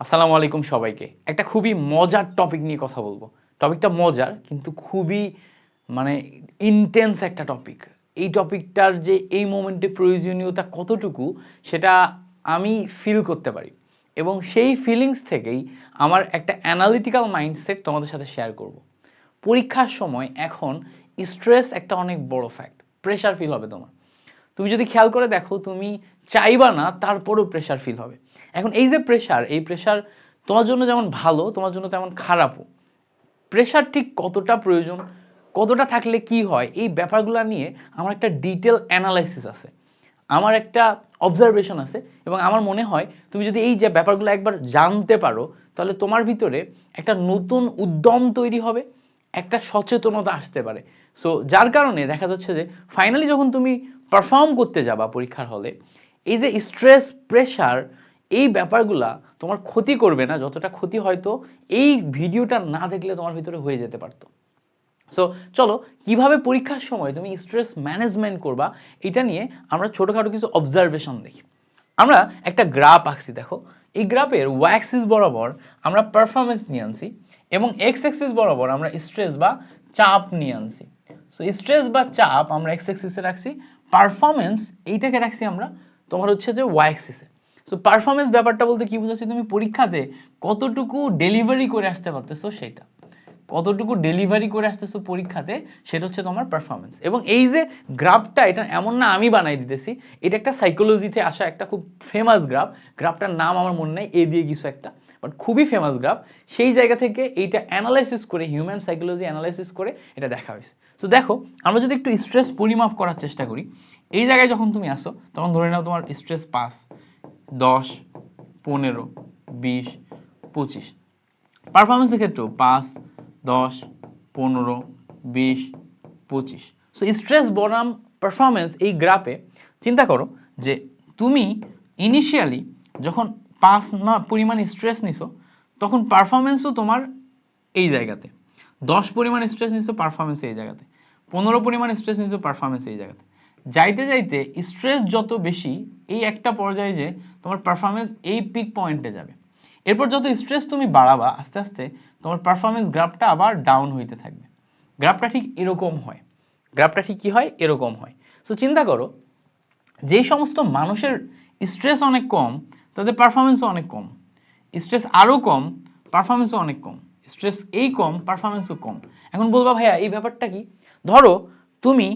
আসসালামু আলাইকুম সবাইকে। একটা খুবই মজার টপিক নিয়ে কথা বলব। টপিকটা মজার, কিন্তু খুবই মানে ইন্টেন্স একটা টপিক এই টপিকটার যে এই মোমেন্টে প্রয়োজনীয়তা কতটুকু, সেটা আমি ফিল করতে পারি। এবং সেই ফিলিংস থেকেই আমার একটা অ্যানালিটিক্যাল মাইন্ডসেট তোমাদের সাথে শেয়ার করব। পরীক্ষার সময় এখন স্ট্রেস একটা অনেক বড় ফ্যাক্ট প্রেশার ফিল হবে তোমার। তুমি যদি খেয়াল করে দেখো, তুমি চাইবা না, তারপরও প্রেশার ফিল হবে। এখন এই যে প্রেশার এই প্রেশার তোমার জন্য যেমন ভালো, তোমার জন্য তেমন খারাপও। প্রেশার ঠিক কতটা প্রয়োজন, কতটা থাকলে কি হয়, এই ব্যাপারগুলো নিয়ে আমার একটা ডিটেল অ্যানালাইসিস আছে। আমার একটা অবজারভেশন আছে এবং আমার মনে হয় তুমি যদি এই যে ব্যাপারগুলো একবার জানতে পারো, তাহলে তোমার ভিতরে একটা নতুন উদ্যম তৈরি হবে, একটা সচেতনতা আসতে পারে। সো যার কারণে দেখা যাচ্ছে যে ফাইনালি যখন তুমি পারফর্ম করতে যাবা পরীক্ষার হলে, এই যে স্ট্রেস প্রেশার এই ব্যাপারগুলা তোমার ক্ষতি করবে না, যতটা ক্ষতি হয়তো এই ভিডিওটা না দেখলে তোমার ভিতরে হয়ে যেতে পারতো। সো চলো, কীভাবে পরীক্ষার সময় তুমি স্ট্রেস ম্যানেজমেন্ট করবা, এটা নিয়ে আমরা ছোটখাটো কিছু অবজারভেশন দেখি। আমরা একটা গ্রাফ আঁকছি, দেখো। এই গ্রাফের ওয়াই অ্যাক্সিস বরাবর আমরা পারফরমেন্স নিয়ে আনছি এবং এক্স অ্যাক্সিস বরাবর আমরা স্ট্রেস বা চাপ নিয়ে আনছি। সো স্ট্রেস বা চাপ আমরা এক্স অ্যাক্সিসে রাখছি পারফরমেন্স এইটাকে রাখছি আমরা তোমার হচ্ছে যে ওয়াই অ্যাক্সিসে সো পারফরমেন্স ব্যাপারটা বলতে কি বুঝাচ্ছি তুমি? পরীক্ষাতে কতটুকু ডেলিভারি করে আসতে পারতেছো সেটা। কতটুকু ডেলিভারি করে আসতেছো পরীক্ষাতে, সেটা হচ্ছে তোমার পারফরমেন্স এবং এই যে গ্রাফটা এটা এমন না আমি বানাই দিতেছি, এটা একটা সাইকোলজিতে আসা একটা খুব ফেমাস গ্রাফ গ্রাফটার নাম আমার মনে নেই, এ দিয়ে কিছু একটা। বাট খুবই ফেমাস গ্রাফ সেই জায়গা থেকে এইটা অ্যানালাইসিস করে হিউম্যান সাইকোলজি অ্যানালাইসিস করে এটা দেখা হয়েছে। তো দেখো, আমরা যদি একটু স্ট্রেস পরিমাপ করার চেষ্টা করি, এই জায়গায় যখন তুমি আসো, তখন ধরে নাও তোমার স্ট্রেস পাস দশ, পনেরো, বিশ, পঁচিশ। পারফরমেন্সের ক্ষেত্রেও পাঁচ, দশ, পনেরো, বিশ, পঁচিশ। সো স্ট্রেস বনাম পারফরমেন্স এই গ্রাফে চিন্তা করো যে তুমি ইনিশিয়ালি যখন পাঁচ না, পরিমাণ স্ট্রেস নিছো, তখন পারফরমেন্সও তোমার এই জায়গাতে। দশ পরিমাণ স্ট্রেস নিছো পারফরমেন্স এই জায়গাতে। পনেরো পরিমাণ স্ট্রেস নিছো পারফরমেন্স এই জায়গাতে। যাইতে যাইতে স্ট্রেস যত বেশি, এই একটা পর্যায়ে যে তোমার পারফরমেন্স এই পিক পয়েন্টে যাবে। এরপর যত স্ট্রেস তুমি বাড়াবা, আস্তে আস্তে তোমার পারফরমেন্স গ্রাফটা আবার ডাউন হইতে থাকবে। গ্রাফটা ঠিক এরকম হয়। গ্রাফটা ঠিক কি হয়? এরকম হয়। সো চিন্তা করো, যেই সমস্ত মানুষের স্ট্রেস অনেক কম তাদের পারফরমেন্সও অনেক কম। স্ট্রেস আরও কম পারফরমেন্সও অনেক কম। স্ট্রেস এই কম পারফরমেন্সও কম। এখন বলবা, ভাইয়া, এই ব্যাপারটা কি? ধরো, তুমি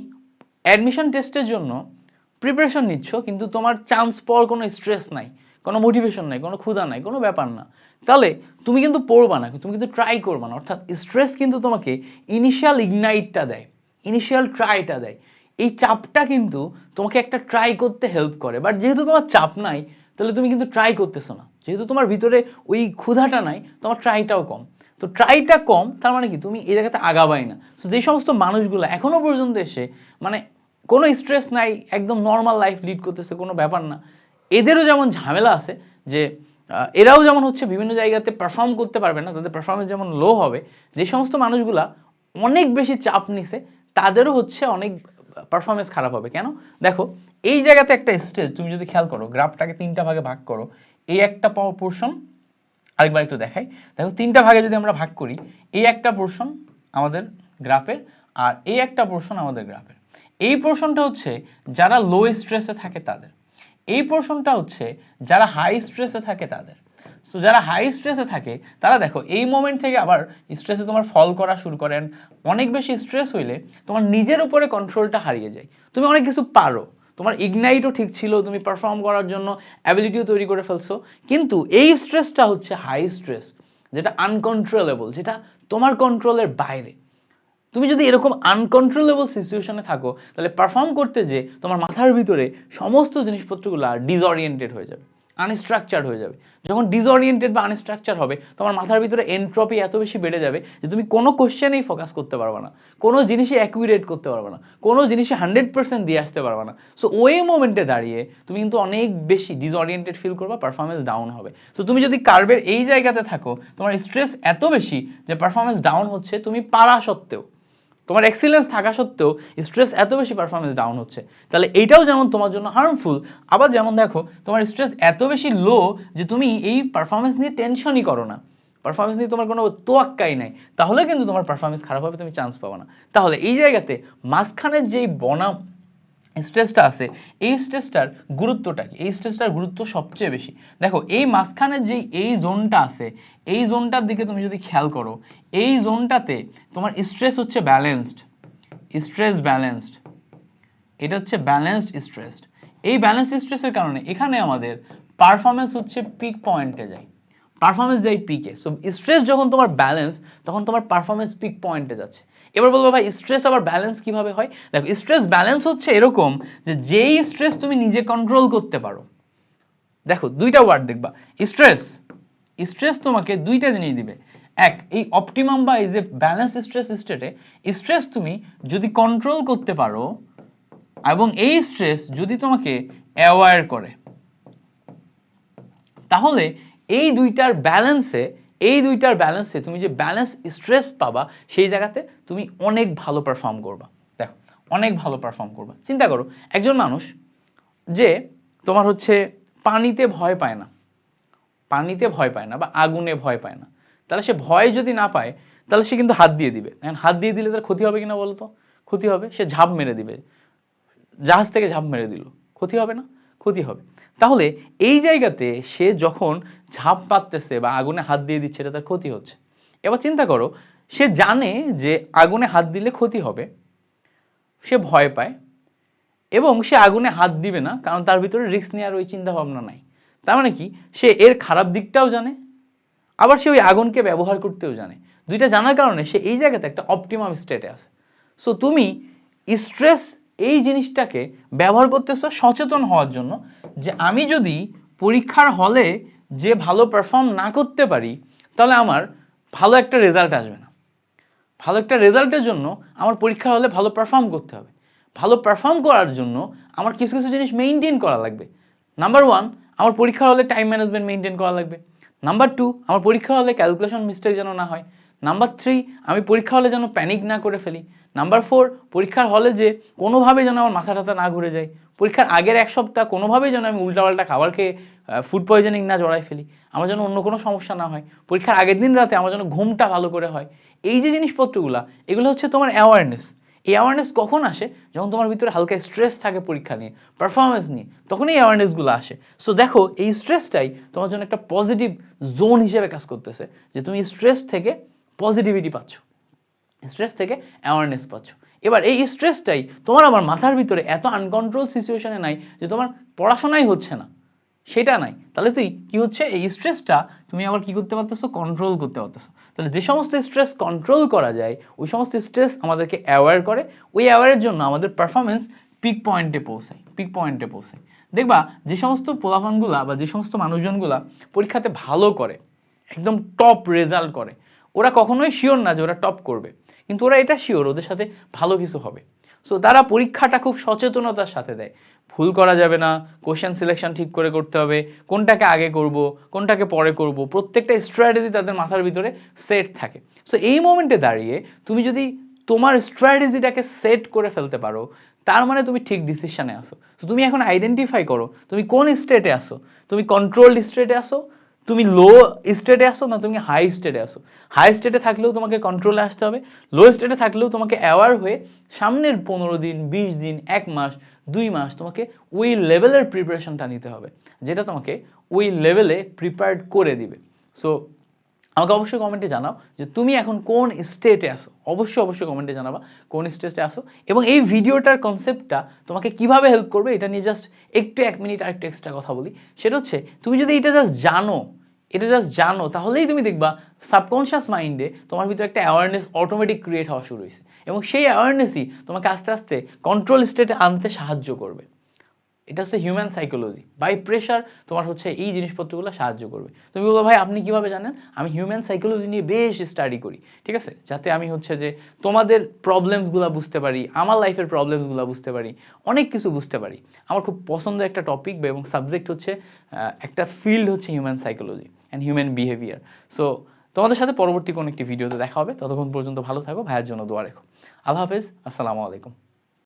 অ্যাডমিশন টেস্টের জন্য প্রিপারেশন নিচ্ছ, কিন্তু তোমার চান্স পাওয়ার কোনো স্ট্রেস নাই, কোনো মোটিভেশন নাই, কোনো ক্ষুধা নাই, কোনো ব্যাপার না। তাহলে তুমি কিন্তু পড়বা না, তুমি কিন্তু ট্রাই করবা না। অর্থাৎ স্ট্রেস কিন্তু তোমাকে ইনিশিয়াল ইগনাইটটা দেয় ইনিশিয়াল ট্রাইটা দেয়। এই চাপটা কিন্তু তোমাকে একটা ট্রাই করতে হেল্প করে। বাট যেহেতু তোমার চাপ নাই তাহলে তুমি কিন্তু ট্রাই করতেছো না। যেহেতু তোমার ভিতরে ওই ক্ষুধাটা নাই, তোমার ট্রাইটাও কম। তো ট্রাইটা কম, তার মানে কি? তুমি এই জায়গাতে আগাবাই না। তো যে সমস্ত মানুষগুলো এখনও পর্যন্ত এসে মানে কোনো স্ট্রেস নাই, একদম নর্মাল লাইফ লিড করতেছে, কোনো ব্যাপার না। এদেরও যেমন ঝামেলা আছে যে এরাও যেমন হচ্ছে বিভিন্ন জায়গাতে পারফর্ম করতে পারবে না, তাদের পারফরমেন্স যেমন লো হবে, যে সমস্ত মানুষগুলা অনেক বেশি চাপ নিছে, তাদেরও হচ্ছে অনেক পারফরমেন্স খারাপ হবে। কেন? দেখো এই জায়গাতে একটা স্টেজ তুমি যদি খেয়াল করো গ্রাফটাকে তিনটা ভাগে ভাগ করো, এই একটা পাওয়ার পোর্শন আরেকবার একটু দেখাই, দেখো তিনটা ভাগে যদি আমরা ভাগ করি, এই একটা পোর্শন আমাদের গ্রাফের আর এই একটা পোর্শন আমাদের গ্রাফের এই পোর্শনটা হচ্ছে যারা লো স্ট্রেসে থাকে তাদের। এই পোর্শনটা হচ্ছে যারা হাই স্ট্রেসে থাকে তাদের। সো যারা হাই স্ট্রেসে থাকে, তারা দেখো, এই মোমেন্ট থেকে আবার স্ট্রেসে তোমার ফল করা শুরু করেন। অনেক বেশি স্ট্রেস হইলে তোমার নিজের উপরে কন্ট্রোলটা হারিয়ে যায়। তুমি অনেক কিছু পারো। তোমার ইগনাইটও ঠিক ছিল, তুমি পারফর্ম করার জন্য অ্যাবিলিটিও তৈরি করে ফেলছো। কিন্তু এই স্ট্রেসটা হচ্ছে হাই স্ট্রেস যেটা আনকন্ট্রোলেবল যেটা তোমার কন্ট্রোলের বাইরে। তুমি যদি এরকম আনকন্ট্রোলেবল সিচুয়েশনে থাকো, তাহলে পারফর্ম করতে যে তোমার মাথার ভিতরে সমস্ত জিনিসপত্রগুলো ডিসঅরিয়েন্টেড হয়ে যাবে। আনস্ট্রাকচার হয়ে যাবে। যখন ডিসঅরিয়েন্টেড বা আনস্ট্রাকচার হবে, তোমার মাথার ভিতরে এন্ট্রপি এত বেশি বেড়ে যাবে যে তুমি কোনো কোশ্চেনেই ফোকাস করতে পারবে না। কোনো জিনিসই অ্যাকুরেট করতে পারবে না। কোনো জিনিসে হান্ড্রেড পার্সেন্ট দিয়ে আসতে পারবে না। সো ওই মোমেন্টে দাঁড়িয়ে তুমি কিন্তু অনেক বেশি ডিসঅরিয়েন্টেড ফিল করবা পারফরমেন্স ডাউন হবে। সো তুমি যদি কার্ভের এই জায়গাতে থাকো, তোমার স্ট্রেস এত বেশি যে পারফরমেন্স ডাউন হচ্ছে, তুমি পারা সত্ত্বেও তোমার এক্সিলেন্স থাকা সত্ত্বেও স্ট্রেস এত বেশি পারফরমেন্স ডাউন হচ্ছে। তাহলে এইটাও যেমন তোমার জন্য হার্মফুল আবার যেমন দেখো, তোমার স্ট্রেস এত বেশি লো যে তুমি এই পারফরমেন্স নিয়ে টেনশনই করো না। পারফরমেন্স নিয়ে তোমার কোনো তোয়াক্কাই নাই। তাহলে কিন্তু তোমার পারফরমেন্স খারাপ হবে, তুমি চান্স পাবো না। তাহলে এই জায়গাতে মাঝখানের যেই বনাম স্ট্রেসটা আছে, এই স্ট্রেসটার গুরুত্বটা কি? এই স্ট্রেসটার গুরুত্ব সবচেয়ে বেশি। দেখো, এই মাঝখানের যে এই জোনটা আছে, এই জোনটার দিকে তুমি যদি খেয়াল করো, এই জোনটাতে তোমার স্ট্রেস হচ্ছে ব্যালেন্সড স্ট্রেস ব্যালেন্সড এটা হচ্ছে ব্যালেন্সড স্ট্রেস এই ব্যালেন্সড স্ট্রেসের কারণে এখানে আমাদের পারফরমেন্স হচ্ছে পিক পয়েন্টে যায়। পারফরমেন্স যায় পিকে সো স্ট্রেস যখন তোমার ব্যালেন্স তখন তোমার পারফরমেন্স পিক পয়েন্টে যাচ্ছে। এবার বলব ভাই স্ট্রেস আবার ব্যালেন্স কীভাবে হয়? দেখো স্ট্রেস ব্যালেন্স হচ্ছে এরকম যে যেই স্ট্রেস তুমি নিজে কন্ট্রোল করতে পারো। দেখো, দুইটা ওয়ার্ড দেখবা। স্ট্রেস স্ট্রেস তোমাকে দুইটা জিনিস দিবে। এক, এই অপটিমাম বা এই যে ব্যালেন্স স্ট্রেস স্টেটে স্ট্রেস তুমি যদি কন্ট্রোল করতে পারো এবং এই স্ট্রেস যদি তোমাকে অ্যাওয়ার করে, তাহলে এই দুইটার ব্যালেন্সে এই দুইটার ব্যালেন্সে তুমি যে ব্যালেন্স স্ট্রেস পাবা, সেই জায়গাতে তুমি অনেক ভালো পারফর্ম করবা। দেখো, অনেক ভালো পারফর্ম করবা। চিন্তা করো, একজন মানুষ যে তোমার হচ্ছে পানিতে ভয় পায় না, পানিতে ভয় পায় না বা আগুনে ভয় পায় না, তাহলে সে ভয় যদি না পায়, তাহলে সে কিন্তু হাত দিয়ে দিবে। এখন হাত দিয়ে দিলে তার ক্ষতি হবে কিনা বলতো? ক্ষতি হবে, সে ঝাঁপ মেরে দিবে। জাহাজ থেকে ঝাঁপ মেরে দিল। ক্ষতি হবে না? ক্ষতি হবে। তাহলে এই জায়গাতে সে যখন ঝাঁপ পাততেছে বা আগুনে হাত দিয়ে দিচ্ছে, এটা তার ক্ষতি হচ্ছে। এবার চিন্তা করো, সে জানে যে আগুনে হাত দিলে ক্ষতি হবে, সে ভয় পায়, এবং সে আগুনে হাত দিবে না, কারণ তার ভিতরে রিস্ক নেওয়ার ওই চিন্তা ভাবনা নাই। তার মানে কি? সে এর খারাপ দিকটাও জানে, আবার সে ওই আগুনকে ব্যবহার করতেও জানে। দুইটা জানার কারণে সে এই জায়গাতে একটা অপটিমাম স্টেটে আছে। সো তুমি স্ট্রেস এই জিনিসটাকে ব্যবহার করতেছো সচেতন হওয়ার জন্য যে আমি যদি পরীক্ষার হলে যে ভালো পারফর্ম না করতে পারি, তাহলে আমার ভালো একটা রেজাল্ট আসবে না। ভালো একটা রেজাল্টের জন্য আমার পরীক্ষার হলে ভালো পারফর্ম করতে হবে। ভালো পারফর্ম করার জন্য আমার কিছু কিছু জিনিস মেনটেন করা লাগবে। নাম্বার ওয়ান আমার পরীক্ষার হলে টাইম ম্যানেজমেন্ট মেনটেন করা লাগবে। নাম্বার টু আমার পরীক্ষা হলে ক্যালকুলেশন মিস্টেক যেন না হয়। নাম্বার থ্রি আমি পরীক্ষা হলে যেন প্যানিক না করে ফেলি। নাম্বার ফোর পরীক্ষার হলে যে কোনোভাবে যেন আমার মাথা টাথা না ঘুরে যায়। পরীক্ষার আগের এক সপ্তাহ কোনোভাবেই যেন আমি উল্টাপাল্টা খাবার খেয়ে ফুড পয়জনিং না জড়াই ফেলি। আমার যেন অন্য কোনো সমস্যা না হয়। পরীক্ষার আগের দিন রাতে আমার যেন ঘুমটা ভালো করে হয়। এই যে জিনিসপত্রগুলা, এগুলো হচ্ছে তোমার অ্যাওয়ারনেস এই অ্যাওয়ারনেস কখন আসে? যখন তোমার ভিতরে হালকা স্ট্রেস থাকে পরীক্ষা নিয়ে পারফরমেন্স নিয়ে তখন এই অ্যাওয়ারনেসগুলো আসে। সো দেখো, এই স্ট্রেসটাই তোমার জন্য একটা পজিটিভ জোন হিসেবে কাজ করতেছে। যে তুমি স্ট্রেস থেকে পজিটিভিটি পাচ্ছ। স্ট্রেস থেকে অ্যাওয়ারনেস পাচ্ছ। এবার এই স্ট্রেসটাই তোমার আমার মাথার ভিতরে এত আনকন্ট্রোল সিচুয়েশনে নাই যে তোমার পড়াশোনাই হচ্ছে না। সেটা নাই। তাহলে তুই কি হচ্ছে? এই স্ট্রেসটা তুমি আবার কি করতে পারতেছো? কন্ট্রোল করতে পারতেছো। তাহলে যে সমস্ত স্ট্রেস কন্ট্রোল করা যায়, ওই সমস্ত স্ট্রেস আমাদেরকে অ্যাওয়ার করে। ওই অ্যাওয়ারের জন্য আমাদের পারফরমেন্স পিক পয়েন্টে পৌঁছায় পিক পয়েন্টে পৌঁছায়। দেখবা, যে সমস্ত পোলাফানগুলা বা যে সমস্ত মানুষজনগুলা পরীক্ষাতে ভালো করে, একদম টপ রেজাল্ট করে, ওরা কখনোই শিওর না যে ওরা টপ করবে। কিন্তু ওরা এটা শিওর ওদের সাথে ভালো কিছু হবে। সো তারা পরীক্ষাটা খুব সচেতনতার সাথে দেয়। ভুল করা যাবে না কোশ্চেন সিলেকশন ঠিক করে করতে হবে, কোনটাকে আগে করব, কোনটাকে পরে করব, প্রত্যেকটা স্ট্র্যাটেজি তাদের মাথার ভিতরে সেট থাকে। সো এই মোমেন্টে দাঁড়িয়ে তুমি যদি তোমার স্ট্র্যাটেজিটাকে সেট করে ফেলতে পারো, তার মানে তুমি ঠিক ডিসিশনে আসো তুমি এখন আইডেন্টিফাই করো, তুমি কোন স্টেটে আসো তুমি কন্ট্রোলড স্টেটে আসো তুমি লো স্টেটে আসো না তুমি হাই স্টেটে আসো। হাই স্টেটে থাকলেও তোমাকে কন্ট্রোলে আসতে হবে। লো স্টেটে থাকলেও তোমাকে অ্যাওয়ার হয়ে সামনের পনেরো দিন, বিশ দিন, এক মাস, দুই মাস তোমাকে ওই লেভেলের প্রিপারেশনটা নিতে হবে, যেটা তোমাকে ওই লেভেলে প্রিপেয়ার্ড করে দিবে। সো আমাকে অবশ্যই কমেন্টে জানাও যে তুমি এখন কোন স্টেটে আসো অবশ্যই অবশ্যই কমেন্টে জানাবা কোন স্টেটে আসো এবং এই ভিডিওটার কনসেপ্টটা তোমাকে কীভাবে হেল্প করবে এটা নিয়ে জাস্ট একটু এক মিনিট আর একটু এক্সট্রা কথা বলি। সেটা হচ্ছে, তুমি যদি এটা জাস্ট জানো, এটা জাস্ট জানো, তাহলেই তুমি দেখবা সাবকনশিয়াস মাইন্ডে তোমার ভিতরে একটা অ্যাওয়ারনেস অটোমেটিক ক্রিয়েট হওয়া শুরু হয়েছে এবং সেই অ্যাওয়ারনেসই তোমাকে আস্তে আস্তে কন্ট্রোল স্টেটে আনতে সাহায্য করবে। এটা হচ্ছে হিউম্যান সাইকোলজি বাই প্রেশার তোমার হচ্ছে এই জিনিসপত্রগুলো সাহায্য করবে। তুমি বলব, ভাই, আপনি কীভাবে জানেন? আমি হিউম্যান সাইকোলজি নিয়ে বেশ স্টাডি করি, ঠিক আছে? যাতে আমি হচ্ছে যে তোমাদের প্রবলেমসগুলো বুঝতে পারি, আমার লাইফের প্রবলেমসগুলো বুঝতে পারি, অনেক কিছু বুঝতে পারি। আমার খুব পছন্দের একটা টপিক এবং সাবজেক্ট হচ্ছে একটা ফিল্ড হচ্ছে human psychology and human behaviour so তোমাদের সাথে পরবর্তী কোনো একটি ভিডিওতে দেখা হবে। ততক্ষণ পর্যন্ত ভালো থাকো, ভাইয়ের জন্য দোয়া রেখো। আল্লাহ হাফেজ, আসসালামু আলাইকুম।